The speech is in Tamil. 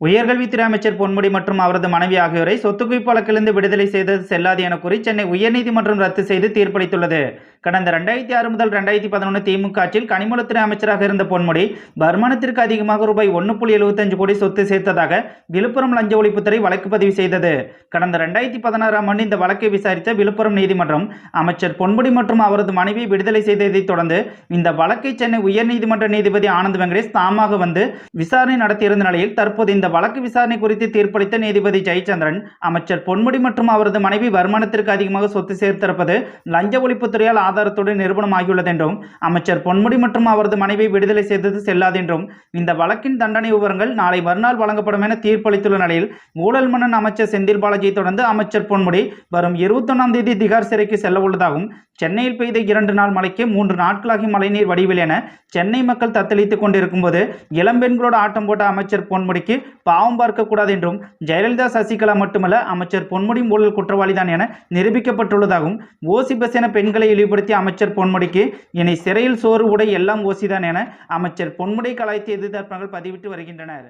உயர்கல்வித்துறை அமைச்சர் பொன்முடி மற்றும் அவரது மனைவி ஆகியோரை சொத்துக்குவிப்பு வழக்கிலிருந்து விடுதலை செய்தது செல்லாது என கூறி சென்னை உயர்நீதிமன்றம் ரத்து செய்து தீர்ப்பளித்துள்ளது. கடந்த ரெண்டாயிரத்தி ஆறு முதல் ரெண்டாயிரத்தி பதினொன்று திமுக ஆட்சியில் கனிமூலத்துறை அமைச்சராக இருந்த பொன்முடி வருமானத்திற்கு அதிகமாக ரூபாய் ஒன்று புள்ளி எழுபத்தஞ்சு கோடி சொத்து சேர்த்ததாக விழுப்புரம் லஞ்ச ஒழிப்புத்துறை வழக்கு பதிவு செய்தது. கடந்த ரெண்டாயிரத்தி பதினாறாம் ஆண்டு இந்த வழக்கை விசாரித்த விழுப்புரம் நீதிமன்றம் அமைச்சர் பொன்முடி மற்றும் அவரது மனைவி விடுதலை செய்ததைத் தொடர்ந்து இந்த வழக்கை சென்னை உயர்நீதிமன்ற நீதிபதி ஆனந்த் வெங்கடேஷ் தாமாக வந்து விசாரணை நடத்தியிருந்த நிலையில் தற்போது இந்த வழக்கு விசாரணை குறித்து தீர்ப்பளித்த நீதிபதி ஜெயச்சந்திரன் அமைச்சர் பொன்முடி மற்றும் அவரது மனைவி வருமானத்திற்கு அதிகமாக சொத்து சேர்த்திருப்பது லஞ்ச ஒழிப்புத்துறையால் ஆதாரத்துடன் நிரூபணமாகியுள்ளது என்றும் அமைச்சர் பொன்முடி மற்றும் அவரது மனைவி விடுதலை செய்தது செல்லாது என்றும் இந்த வழக்கின் தண்டனை விவரங்கள் நாளை மறுநாள் வழங்கப்படும் என தீர்ப்பளித்துள்ள நிலையில் ஊழல் மன்னன் அமைச்சர் செந்தில் பாலாஜியை தொடர்ந்து அமைச்சர் பொன்முடி வரும் இருபத்தொன்னாம் தேதி திகார் சிறைக்கு செல்ல உள்ளதாகவும் சென்னையில் பெய்த இரண்டு நாள் மழைக்கு மூன்று நாட்களாகி மழைநீர் வடிவில் என சென்னை மக்கள் தத்தளித்துக் கொண்டிருக்கும் போது இளம்பெண்களோடு ஆட்டம் போட்ட அமைச்சர் பொன்முடிக்கு பாவம் பார்க்கக்கூடாது என்றும் ஜெயலலிதா சசிகலா மட்டுமல்ல அமைச்சர் பொன்முடி ஊழல் குற்றவாளிதான் என நிரூபிக்கப்பட்டுள்ளதாகவும் ஓசி பஸ் என பெண்களை இழிவுபடுத்திய அமைச்சர் பொன்முடிக்கு இனி சிறையில் சோறு உடை எல்லாம் ஓசிதான் என அமைச்சர் பொன்முடி கலாய்த்து எதிர்த்தரப்புகள் பதிவிட்டு வருகின்றனர்.